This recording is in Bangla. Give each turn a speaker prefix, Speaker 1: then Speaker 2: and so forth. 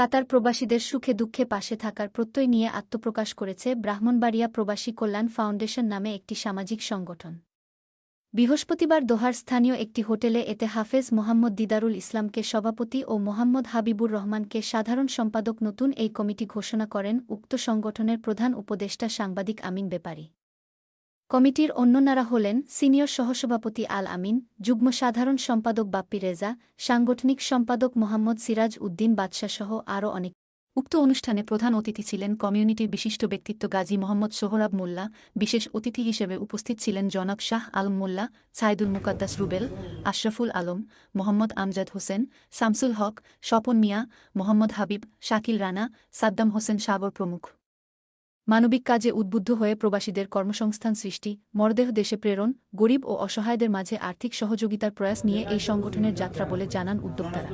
Speaker 1: কাতার প্রবাসীদের সুখে দুঃখে পাশে থাকার প্রত্যয় নিয়ে আত্মপ্রকাশ করেছে ব্রাহ্মণবাড়িয়া প্রবাসী কল্যাণ ফাউন্ডেশন নামে একটি সামাজিক সংগঠন। বৃহস্পতিবার দোহার স্থানীয় একটি হোটেলে এতে হাফেজ মোহাম্মদ দিদারুল ইসলামকে সভাপতি ও মোহাম্মদ হাবিবুর রহমানকে সাধারণ সম্পাদক নতুন এই কমিটি ঘোষণা করেন উক্ত সংগঠনের প্রধান উপদেষ্টা সাংবাদিক আমিন বেপারী। কমিটির অন্যনারা হলেন সিনিয়র সহসভাপতি আল আমিন, যুগ্ম সাধারণ সম্পাদক বাপ্পি রেজা, সাংগঠনিক সম্পাদক মোহাম্মদ সিরাজ উদ্দিন বাদশাসহ আরও অনেক।
Speaker 2: উক্ত অনুষ্ঠানে প্রধান অতিথি ছিলেন কমিউনিটির বিশিষ্ট ব্যক্তিত্ব গাজী মোহাম্মদ সোহরাব মোল্লা, বিশেষ অতিথি হিসেবে উপস্থিত ছিলেন জনক শাহ আলম মোল্লা ছাইদুল মুকাদ্দাস রুবেল, আশরাফুল আলম, মোহাম্মদ আমজাদ হোসেন, শামসুল হক, স্বপন মিয়া, মোহাম্মদ হাবিব, শাকিল রানা, সাদ্দাম হোসেন সাগর প্রমুখ। মানবিক কাজে উদ্বুদ্ধ হয়ে প্রবাসীদের কর্মসংস্থান সৃষ্টি, মরদেহ দেশে প্রেরণ, গরিব ও অসহায়দের মাঝে আর্থিক সহযোগিতার প্রয়াস নিয়ে এই সংগঠনের যাত্রা বলে জানান উদ্যোক্তারা।